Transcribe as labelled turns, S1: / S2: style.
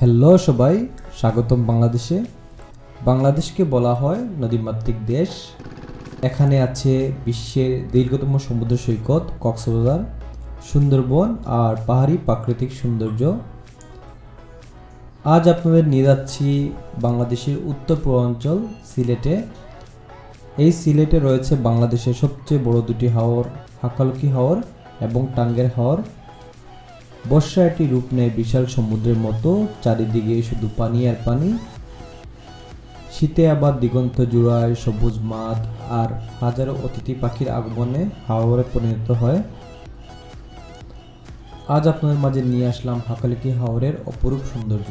S1: Hello সবাই, স্বাগতম বাংলাদেশে। বাংলাদেশকে বলা হয় নদীমাতৃক দেশ। এখানে আছে বিশ্বের দীর্ঘতম সমুদ্র সৈকত কক্সবাজার, সুন্দরবন আর পাহাড়ি প্রাকৃতিক সৌন্দর্য। আজ আপনাদের নিয়ে যাচ্ছি বাংলাদেশের উত্তর পূর্বাঞ্চল সিলেটে। এই সিলেটে রয়েছে বাংলাদেশের সবচেয়ে বড় দুটি হাওর হাকালুকি হাওর এবং টাঙ্গের হাওর। বর্ষা এটি রূপ নেয় বিশাল সমুদ্রের মতো, চারিদিকে শুধু পানি আর পানি। শীতে আবার দিগন্ত জুড়ায় সবুজ মাঠ আর হাজারো অতিথি পাখির আগমনে হাওরে পরিণত হয়। আজ আপনাদের মাঝে নিয়ে আসলাম হাকালিকি হাওরের অপরূপ সৌন্দর্য।